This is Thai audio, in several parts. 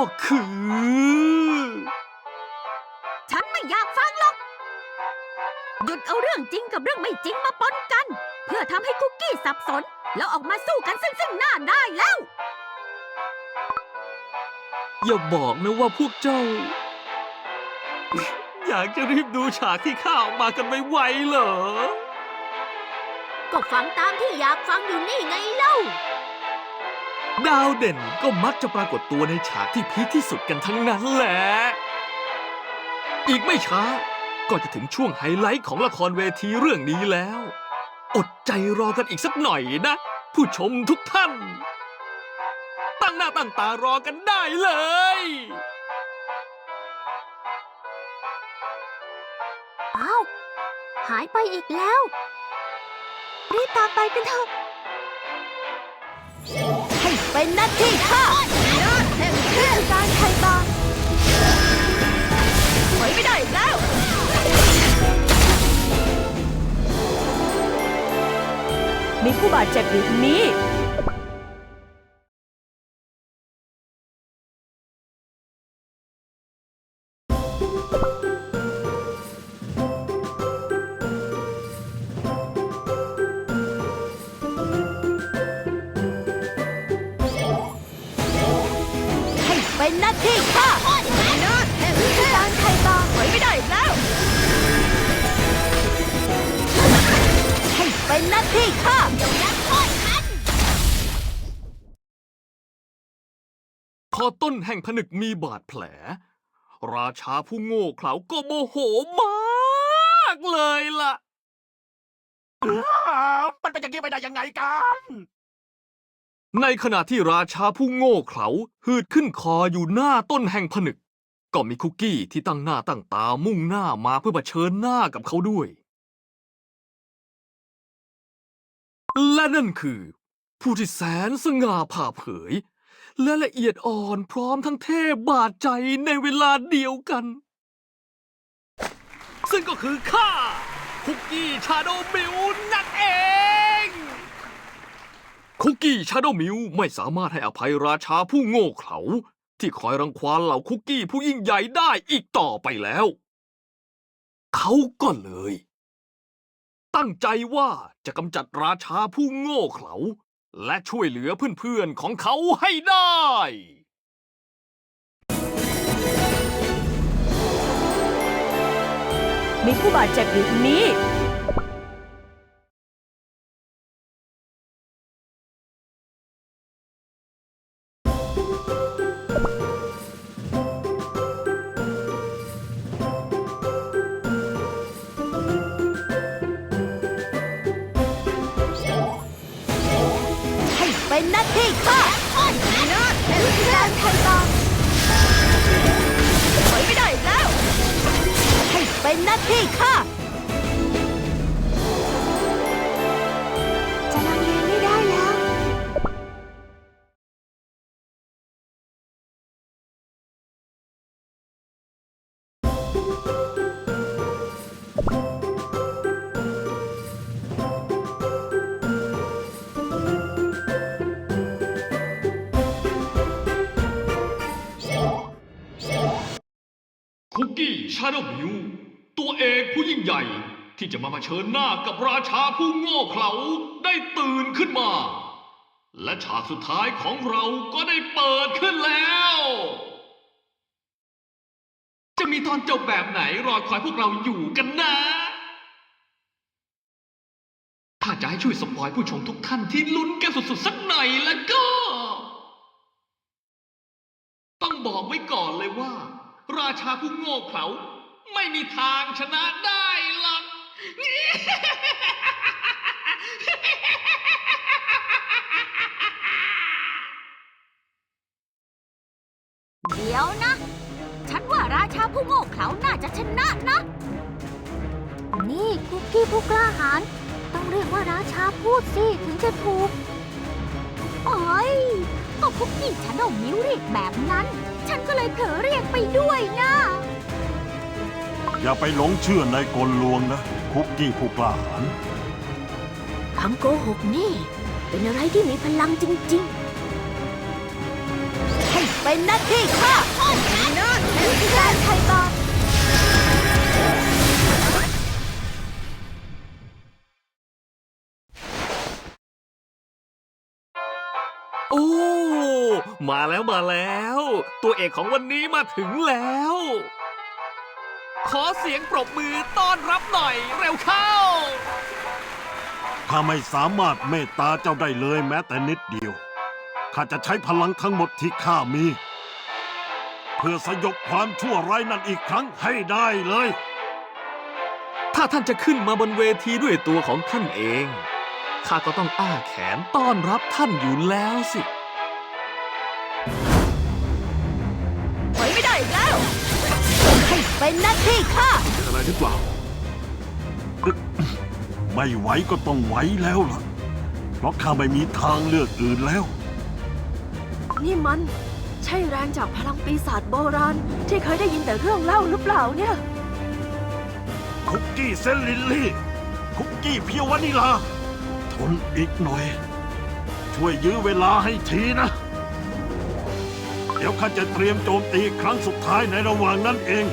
ากถัดไปก็คือ ฉันไม่อยากฟังหรอก หยุดเอาเรื่องจริงกับเรื่องไม่จริงมาปนกัน เพื่อทำให้คุกกี้สับสน แล้วออกมาสู้กันซึ่งซึ่งหน้าได้แล้ว อย่าบอกนะว่าพวกเจ้า อยากจะรีบดูฉากที่ข้าออกมากันไม่ไหวๆเหรอ ก็ฟังตามที่อยากฟังอยู่นี่ไงเล่า ดาวเด่นก็มักจะปรากฏตัวในฉากที่พีคที่สุดกันทั้งนั้นแหละ อีกไม่ช้า ก็จะถึงช่วงไฮไลท์ของละครเวทีเรื่องนี้แล้ว อดใจรอกันอีกสักหน่อยนะ ผู้ชมทุกท่าน ตั้งหน้าตั้งตารอกันได้เลยอ้าวหายไปอีกแล้ว รีบตามไปกันเถอะ เป็นหน้าที่ข้าแห่งเทศกาลไทยบางถอยไม่ได้อีกแล้ว มีผู้บาดเจ็บอยู่ทางนี้ ต้นแห่งผนึกมีบาดแผล ราชาผู้โง่เขลาก็โมโหมากเลยล่ะอ้าวมันเป็นอย่างนี้ไปได้ยังไงกัน ในขณะที่ราชาผู้โง่เขลาหืดขึ้นคออยู่หน้าต้นแห่งผนึก ก็มีคุกกี้ที่ตั้งหน้าตั้งตามุ่งหน้ามาเพื่อเผชิญหน้ากับเขาด้วย และนั่นคือ ผู้ที่แสนสง่าผ่าเผย และละเอียดอ่อนพร้อมทั้งเท่บาดใจในเวลาเดียวกัน ซึ่งก็คือข้าคุกกี้ชาโดมิวนั่นเอง คุกกี้ชาโดมิวไม่สามารถให้อภัยราชาผู้โง่เขลาที่คอยรังควานเหล่าคุกกี้ผู้ยิ่งใหญ่ได้อีกต่อไปแล้ว เขาก็เลย ตั้งใจว่าจะกำจัดราชาผู้โง่เขลา และช่วยเหลือเพื่อนๆของเขาให้ได้ มีผู้บาดเจ็บอยู่ทางนี้ เป็นหน้าที่ข้าแห่งเทศกาลไทยบางถอยไม่ได้แล้ว ให้เป็นหน้าที่ข้า ชาโดมิวตัวเอกผู้ยิ่งใหญ่ ที่จะมามาเชิญหน้ากับราชาผู้โง่เขลาได้ตื่นขึ้นมา และฉากสุดท้ายของเราก็ได้เปิดขึ้นแล้ว จะมีตอนจบแบบไหนรอคอยพวกเราอยู่กันนะ ถ้าจะให้ช่วยสปอยผู้ชมทุกท่านที่ลุ้นกันสุดๆสักหน่อยแล้วก็ ต้องบอกไว้ก่อนเลยว่า ราชาผู้โง่เขลาไม่มีทางชนะได้หรอก เดี๋ยวนะ ฉันว่าราชาผู้โง่เขลาน่าจะชนะนะ นี่คุกกี้ผู้กล้าหาญต้องเรียกว่าราชาพูดสิถึงจะถูกโอ้ยก็คุกกี้ฉันเอามิ้วเรียกแบบนั้น ฉันก็เลยเผลอเรียกไปด้วยนะ อย่าไปหลงเชื่อในกลลวงนะ คุกกี้ผู้กล้าหาญคำโกหกนี่ เป็นอะไรที่มีพลังจริงๆเป็นหน้าที่ข้านั่นคือการไทยบาท มาแล้วมาแล้ว ตัวเอกของวันนี้มาถึงแล้ว ขอเสียงปรบมือต้อนรับหน่อยเร็วเข้า ข้าไม่สามารถเมตตาเจ้าได้เลยแม้แต่นิดเดียว ข้าจะใช้พลังทั้งหมดที่ข้ามี เพื่อสยบความชั่วร้ายนั่นอีกครั้งให้ได้เลย ถ้าท่านจะขึ้นมาบนเวทีด้วยตัวของท่านเอง ข้าก็ต้องอ้าแขนต้อนรับท่านอยู่แล้วสิ เป็นหน้าที่ข้าอะไรหรือเปล่า ไม่ไหวก็ต้องไหวแล้วล่ะ เพราะข้าไม่มีทางเลือกอื่นแล้ว นี่มัน ใช่แรงจากพลังปีศาจโบราณ ที่เคยได้ยินแต่เรื่องเล่าหรือเปล่าเนี่ย คุกกี้เซนลิลลี่ คุกกี้เพียววานิลา ทนอีกหน่อย ช่วยยื้อเวลาให้ทีนะ เดี๋ยวข้าจะเตรียมโจมตีครั้งสุดท้ายในระหว่างนั้นเอง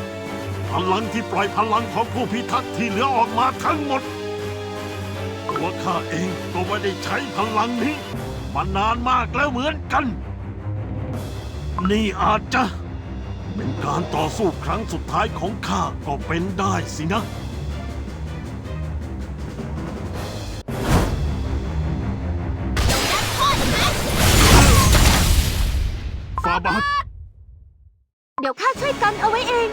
พลังที่ปล่อยพลังของผู้พิทักษ์ที่เหลือออกมาทั้งหมด ตัวข้าเองก็ไม่ได้ใช้พลังนี้ มานานมากแล้วเหมือนกัน นี่อาจจะ เป็นการต่อสู้ครั้งสุดท้ายของข้าก็เป็นได้สินะฟาบาทเดี๋ยวข้าช่วยกันเอาไว้เอง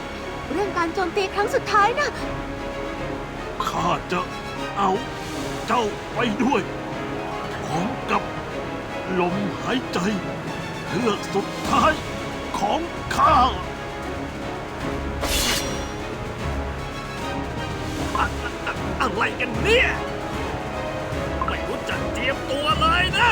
เรื่องการโจมตีครั้งสุดท้ายนะข้าจะเอาเจ้าไปด้วยพร้อมกับลมหายใจเฮือกสุดท้ายของข้าอะไรกันเนี่ย ไม่รู้จักเตรียมตัวเลยนะ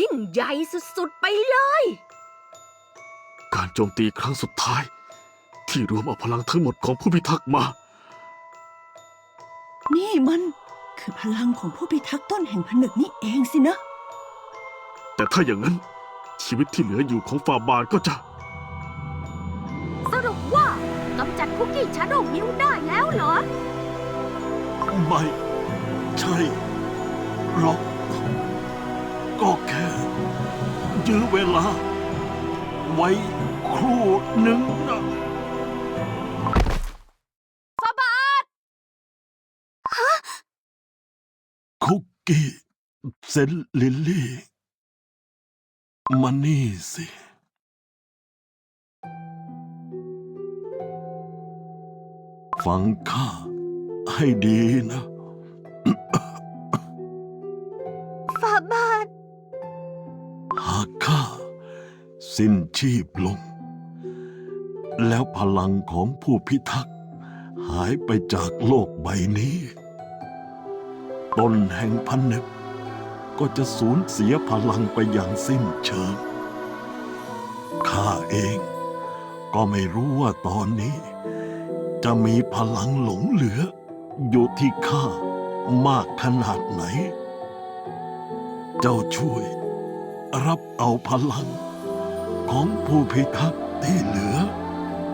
ยิ่งใหญ่สุดๆไปเลย การโจมตีครั้งสุดท้าย ที่รวมเอาพลังทั้งหมดของผู้พิทักษ์มา นี่มันคือพลังของผู้พิทักษ์ต้นแห่งผนึกนี่เองสินะ แต่ถ้าอย่างนั้น ชีวิตที่เหลืออยู่ของฟาบาทก็จะ สรุปว่ากำจัดคุกกี้ชาโดว์มิวได้แล้วเหรอ ไม่ ใช่หรอกก็ ยื้อเวลา ไว้ครู่หนึ่งนะฟาบาทคุกกี้เซนลิลลี่มานี่สิ ฟังข้าให้ดีนะ ฟาบาทหากข้า สิ้นชีพลง แล้วพลังของผู้พิทักษ์หายไปจากโลกใบนี้ ต้นแห่งพันนึกก็จะสูญเสียพลังไปอย่างสิ้นเชิง ข้าเองก็ไม่รู้ว่าตอนนี้ จะมีพลังหลงเหลือ อยู่ที่ข้ามากขนาดไหน เจ้าช่วย รับเอาพลัง ของผู้พิทักษ์ที่เหลือ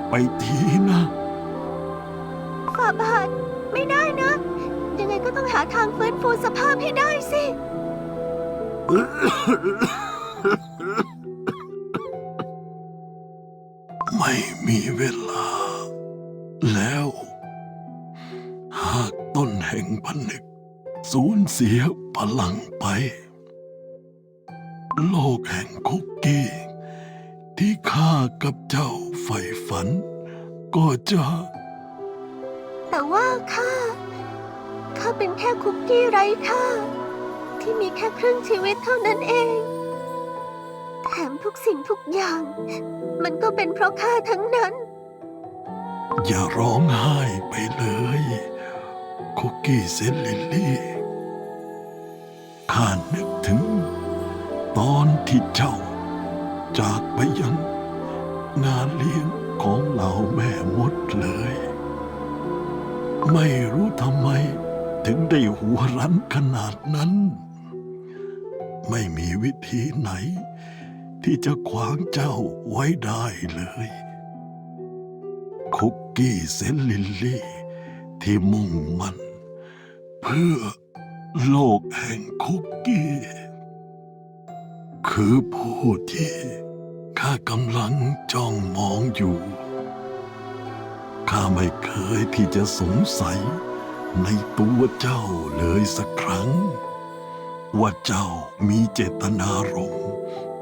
ไปทีนะฟาบาทไม่ได้นะ ยังไงก็ต้องหาทางฟื้นฟูสภาพให้ได้สิ ไม่มีเวลา แล้ว หากต้นแห่งพันนึก สูญเสียพลังไป โลกแห่งคุกกี้ ที่ข้ากับเจ้าใฝ่ฝัน ก็จะ แต่ว่าข้า ข้าเป็นแค่คุกกี้ไร้ค่า ที่มีแค่ครึ่งชีวิตเท่านั้นเอง แถมทุกสิ่งทุกอย่าง มันก็เป็นเพราะข้าทั้งนั้น อย่าร้องไห้ไปเลย คุกกี้เซนลิลลี่ข้านึกถึง ตอนที่เจ้า จากไปยังงานเลี้ยงของเหล่าแม่มดเลย ไม่รู้ทำไมถึงได้หัวรั้นขนาดนั้น ไม่มีวิธีไหน ที่จะขวางเจ้าไว้ได้เลย คุกกี้เซนลิลลี่ ที่มุ่งมัน เพื่อโลกแห่งคุกกี้ คือผู้ที่ข้ากำลังจ้องมองอยู่ ข้าไม่เคยที่จะสงสัยในตัวเจ้าเลยสักครั้ง ว่าเจ้ามีเจตนารมณ์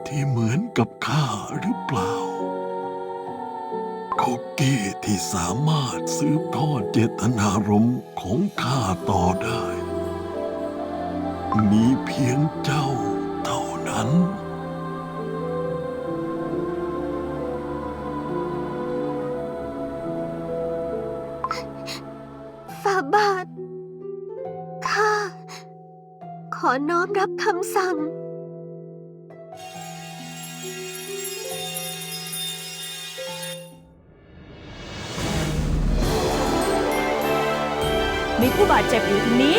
ที่เหมือนกับข้าหรือเปล่าคุกกี้ที่สามารถสืบทอดเจตนารมณ์ของข้าต่อได้ มีเพียงเจ้าเท่านั้น น้อมรับคำสั่ง มีผู้บาดเจ็บอยู่ที่นี้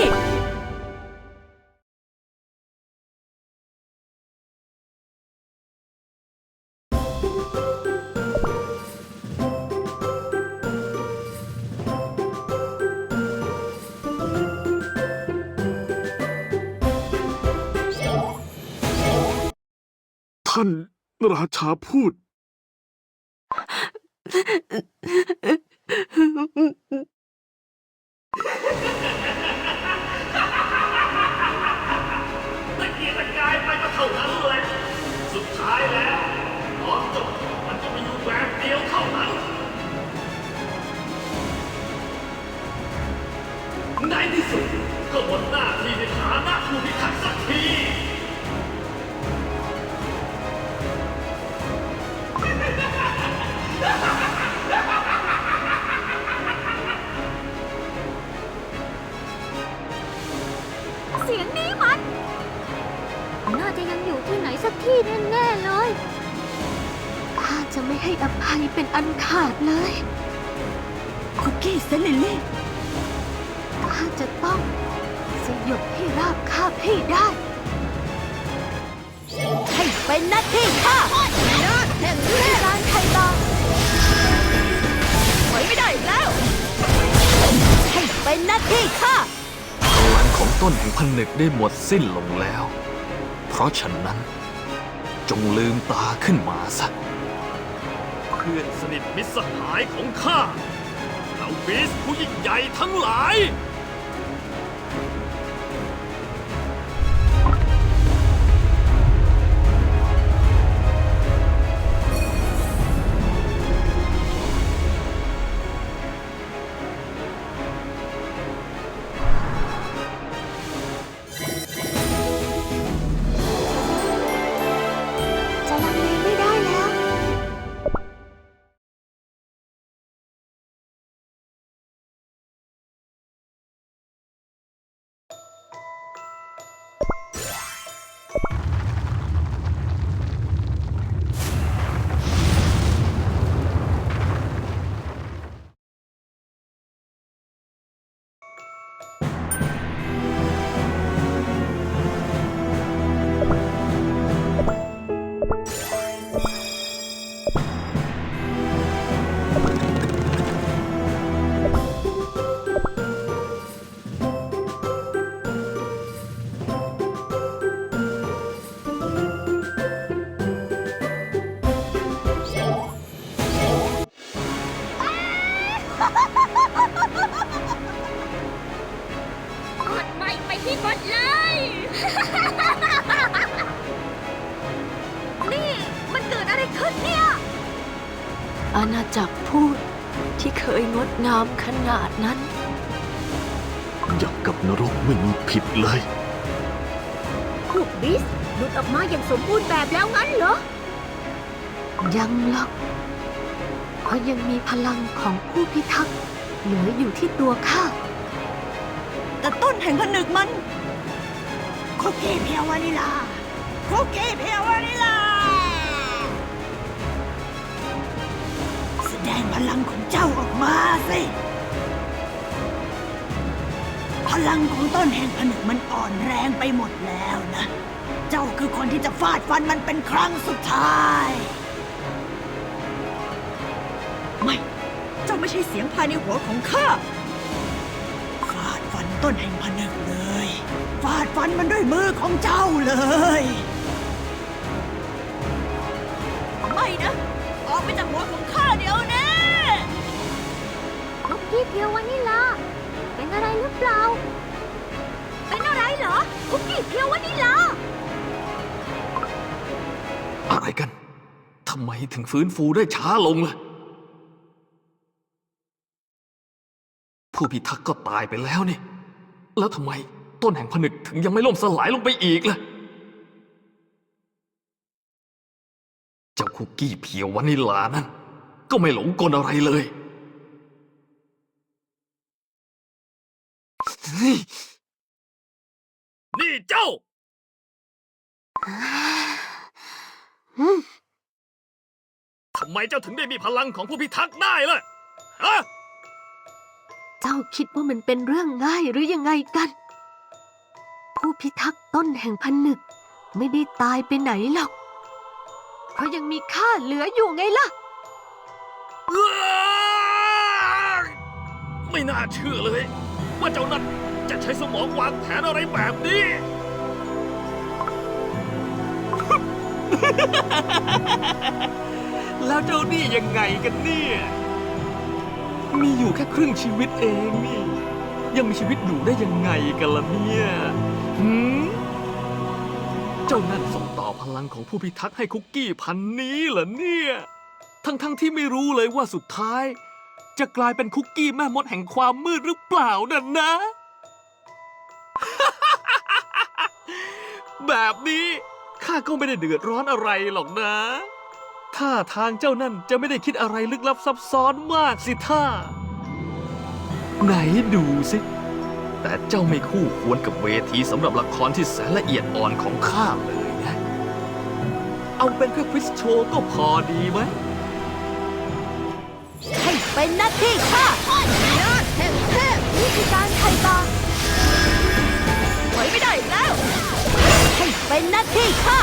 ท่านราชาพูด เป็นอันขาดเลย คุกกี้เซนลิลลี่ข้าจะต้องสยบให้ราบคาบให้ได้ ให้เป็นหน้าที่ข้ายอดแห่งเร่ร้านไทยบางถอยไม่ได้อีกแล้ว ให้เป็นหน้าที่ข้าพลังของต้นแห่งผนึกได้หมดสิ้นลงแล้ว เพราะฉะนั้น จงลืมตาขึ้นมาซะเพื่อนสนิทมิตรสหายของข้าเหล่าบีสผู้ยิ่งใหญ่ทั้งหลาย อาณาจักรพูดที่เคยงดงามขนาดนั้น อย่างกับนรกไม่มีผิดเลยพวกบิสหลุดออกมาอย่างสมบูรณ์แบบแล้วงั้นเหรอ ยังหรอกเพราะยังมีพลังของผู้พิทักษ์เหลืออยู่ที่ตัวข้า แต่ต้นแห่งผนึกมันคุกกี้เพียววานิลาคุกกี้เพียววานิลา ลังของเจ้าออกมาสิ พลังของต้นแห่งผนึกมันอ่อนแรงไปหมดแล้วนะ เจ้าคือคนที่จะฟาดฟันมันเป็นครั้งสุดท้าย ไม่ เจ้าไม่ใช่เสียงภายในหัวของข้า ฟาดฟันต้นแห่งผนึกเลย ฟาดฟันมันด้วยมือของเจ้าเลย ไม่นะ ออกไปจากหัวของีเพียววานิลา เป็นอะไรหรือเปล่า เป็นอะไรเหรอ คุกกี้เพียววานิลา อะไรกันทำไมถึงฟื้นฟูได้ช้าลงล่ะ ผู้พิทักษ์ก็ตายไปแล้วนี่ แล้วทำไมต้นแห่งผนึกถึงยังไม่ล่มสลายลงไปอีกล่ะ เจ้าคุกกี้เพียววานิลานั่นก็ไม่หลงกลอะไรเลย นี่เจ้า ทำไมเจ้าถึงได้มีพลังของผู้พิทักษ์ได้ล่ะฮะเจ้าคิดว่ามันเป็นเรื่องง่ายหรือยังไงกัน ผู้พิทักษ์ต้นแห่งพันนึก ไม่ได้ตายไปไหนหรอก เพราะยังมีค่าเหลืออยู่ไงล่ะ ไม่น่าเชื่อเลย ว่าเจ้านั่นจะใช้สมองวางแผนอะไรแบบนี้ แล้วเจ้านี่ยังไงกันเนี่ย มีอยู่แค่ครึ่งชีวิตเองนี่ ยังมีชีวิตอยู่ได้ยังไงกันล่ะเนี่ยหืมเจ้านั่นส่งต่อพลังของผู้พิทักษ์ให้คุกกี้พันนี้เหรอเนี่ย ทั้งๆทที่ไม่รู้เลยว่าสุดท้าย จะกลายเป็นคุกกี้แม่มดแห่งความมืดหรือเปล่านั่นนะ แบบนี้ข้าก็ไม่ได้เดือดร้อนอะไรหรอกนะท่าทางเจ้านั่นจะไม่ได้คิดอะไรลึกลับซับซ้อนมากสิท่า ไหนดูสิ แต่เจ้าไม่คู่ควรกับเวทีสำหรับละครที่แสนละเอียดอ่อนของข้าเลยนะ เอาเป็นแค่ควิสโชว์ก็พอดีไหม เป็นหน้าที่ข้ายอดแห่งเทพวิธีการไถ่บาปถอยไม่ได้อีกแล้ว ให้เป็นหน้าที่ข้า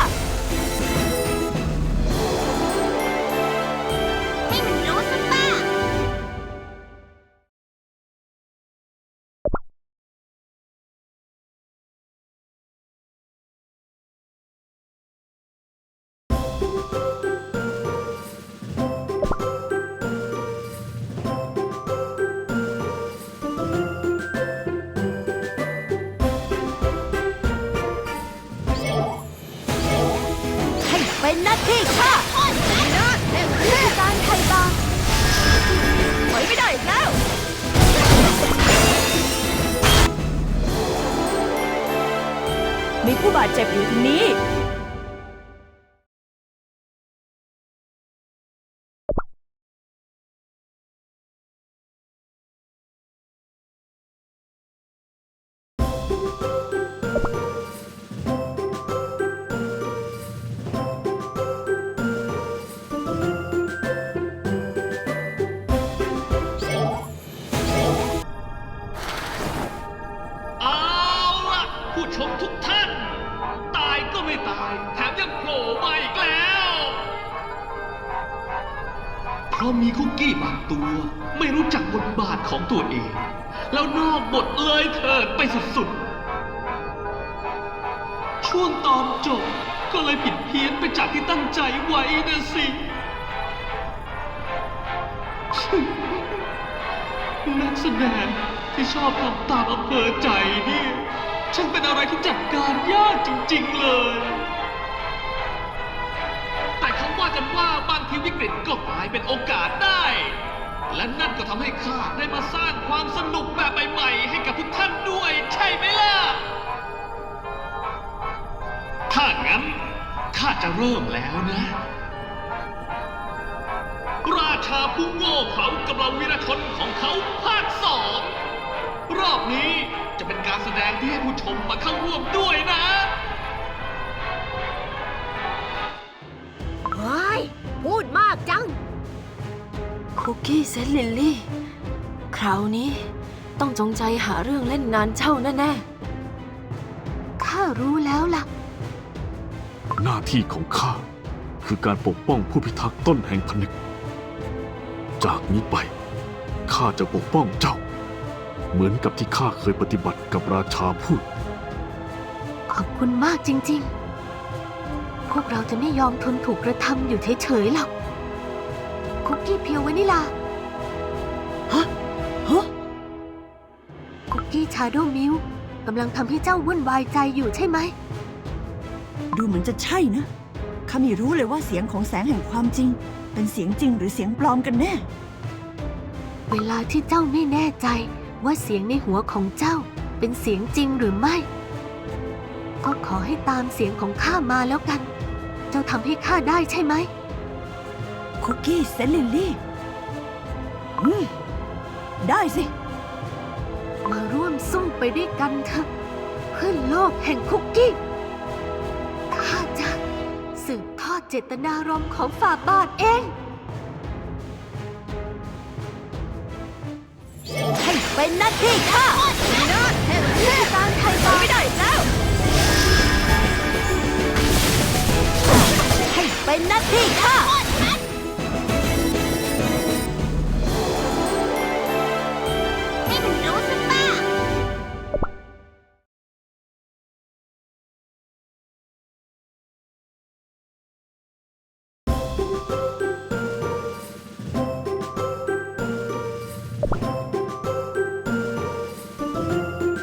สุด ช่วงตอนจบก็เลยผิดเพี้ยนไปจากที่ตั้งใจไว้นะสิ นักแสดงที่ชอบทำตามอำเภอใจเนี่ยช่างเป็นอะไรที่จัดการยากจริง ๆ เลย แต่เขาว่ากันว่าบางทีวิกฤตก็กลายเป็นโอกาสได้ และนั่นก็ทำให้ข้าได้มาสร้างความสนุกแบบใหม่ๆ ให้กับทุกท่านด้วย ใช่ไหมล่ะ ถ้างั้นข้าจะเริ่มแล้วนะ ราชาผู้โง่เขากำลังวีรชนของเขาภาคสอง รอบนี้จะเป็นการแสดงที่ให้ผู้ชมมาเข้าร่วมด้วยนะ คุกกี้เซนต์ลิลลี่ คราวนี้ต้องจงใจหาเรื่องเล่นงานเจ้าแน่ๆ ข้ารู้แล้วล่ะ หน้าที่ของข้าคือการปกป้องผู้พิทักษ์ต้นแห่งพนึก จากนี้ไปข้าจะปกป้องเจ้า เหมือนกับที่ข้าเคยปฏิบัติกับราชาพูด ขอบคุณมากจริงๆ พวกเราจะไม่ยอมทนถูกกระทำอยู่เฉยๆหรอกคุ กกี้เพียววานิลา ฮะ ฮะ คุกกี้ชาโดมิลกำลังทำให้เจ้าวุ่นวายใจอยู่ใช่ไหม ดูเหมือนจะใช่นะข้าไม่รู้เลยว่าเสียงของแสงแห่งความจริง เป็นเสียงจริงหรือเสียงปลอมกันแน่ เวลาที่เจ้าไม่แน่ใจว่าเสียงในหัวของเจ้า เป็นเสียงจริงหรือไม่ ก็ขอให้ตามเสียงของข้ามาแล้วกัน เจ้าทำให้ข้าได้ใช่ไหม คุกกี้เซนลิลลี่ได้สิ มาร่วมสู้ไปด้วยกันเถอะเพื่อโลกแห่งคุกกี้ข้าจะสืบทอดเจตนารมณ์ของฝ่าบาทเอง ให้เป็นหน้าที่ข้าไม่ได้แล้ว ให้เป็นหน้าที่ข้า